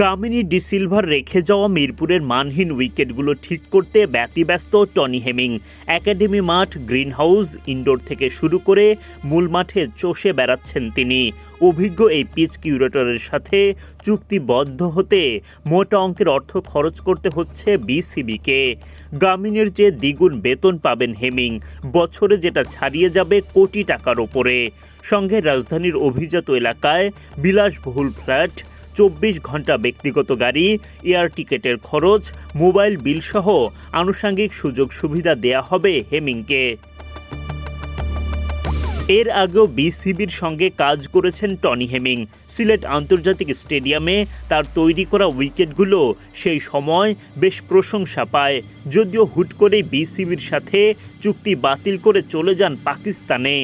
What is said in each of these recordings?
গামিনী ডিসিলভার রেখে যাওয়া মিরপুরের মানহীন উইকেটগুলো ঠিক করতে ব্যতিব্যস্ত টনি হেমিং। একাডেমি মাঠ গ্রিন হাউস ইনডোর থেকে শুরু করে মূল মাঠে চষে বেড়াচ্ছেন তিনি। অভিজ্ঞ এই পিচ কিউরেটরের সাথে চুক্তিবদ্ধ হতে মোটা অঙ্কের অর্থ খরচ করতে হচ্ছে বিসিবিকে। গামিনীর যে দ্বিগুণ বেতন পাবেন হেমিং, বছরে যেটা ছাড়িয়ে যাবে কোটি টাকার ওপরে। সঙ্গে রাজধানীর অভিজাত এলাকায় বিলাসবহুল ফ্ল্যাট চব্বিশ ঘণ্টা ব্যক্তিগত গাড়ি, এয়ার টিকেটের খরচ, মোবাইল বিল সহ আনুষঙ্গিক সুযোগ সুবিধা দেয়া হবে হেমিংকে। এর আগেও বিসিবির সঙ্গে কাজ করেছেন টনি হেমিং। সিলেট আন্তর্জাতিক স্টেডিয়ামে তার তৈরি করা উইকেটগুলো সেই সময় বেশ প্রশংসা পায়। যদিও হুট করে বিসিবির সাথে চুক্তি বাতিল করে চলে যান পাকিস্তানে।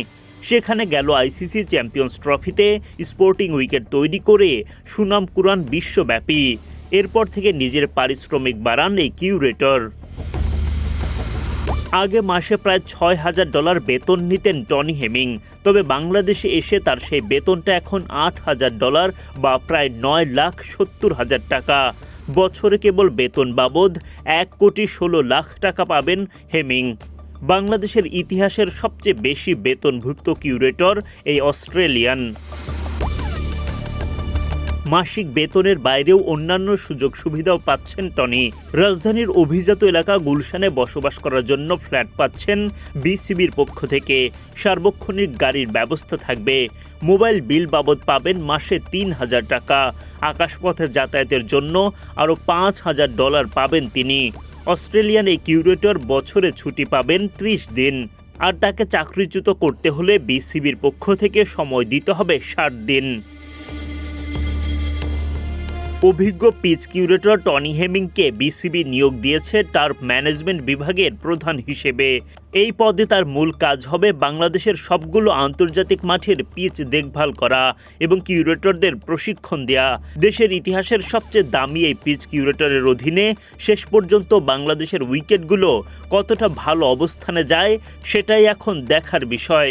সেখানে গেল আইসিসি চ্যাম্পিয়ন্স ট্রফিতে স্পোর্টিং উইকেট তৈরি করে সুনাম কুরান বিশ্বব্যাপী। এরপর থেকে নিজের পারিশ্রমিক বাড়ান এই কিউরেটর। আগে মাসে প্রায় ছয় হাজার ডলার বেতন নিতেন টনি হেমিং, তবে বাংলাদেশে এসে তার সেই বেতনটা এখন আট হাজার ডলার বা প্রায় নয় লাখ সত্তর হাজার টাকা। বছরে কেবল বেতন বাবদ এক কোটি ষোলো লাখ টাকা পাবেন হেমিং। বাংলাদেশের ইতিহাসের সবচেয়ে বেশি বেতনভুক্ত কিউরেটর, এই অস্ট্রেলিয়ান। মাসিক বেতনের বাইরেও অন্যান্য সুযোগ সুবিধাও পাচ্ছেন টনি। রাজধানীর অভিজাত এলাকা গুলশানে বসবাস করার জন্য ফ্ল্যাট পাচ্ছেন বিসিবির পক্ষ থেকে। সার্বক্ষণিক গাড়ির ব্যবস্থা থাকবে। মোবাইল বিল বাবদ পাবেন মাসে তিন হাজার টাকা। আকাশপথে যাতায়াতের জন্য আরও পাঁচ হাজার ডলার পাবেন তিনি। অস্ট্রেলিয়ান এই কিউরেটর বছরে ছুটি পাবেন ত্রিশ দিন। আর তাকে চাকরিচ্যুত করতে হলে বিসিবির পক্ষ থেকে সময় দিতে হবে ষাট দিন। অভিজ্ঞ পিচ কিউরেটর টনি হেমিংকে বিসিবি নিয়োগ দিয়েছে টার্ফ ম্যানেজমেন্ট বিভাগের প্রধান হিসেবে। এই পদে তার মূল কাজ হবে বাংলাদেশের সবগুলো আন্তর্জাতিক মাঠের পিচ দেখভাল করা এবং কিউরেটরদের প্রশিক্ষণ দেয়া। দেশের ইতিহাসের সবচেয়ে দামি এই পিচ কিউরেটরের অধীনে শেষ পর্যন্ত বাংলাদেশের উইকেটগুলো কতটা ভালো অবস্থানে যায় সেটাই এখন দেখার বিষয়।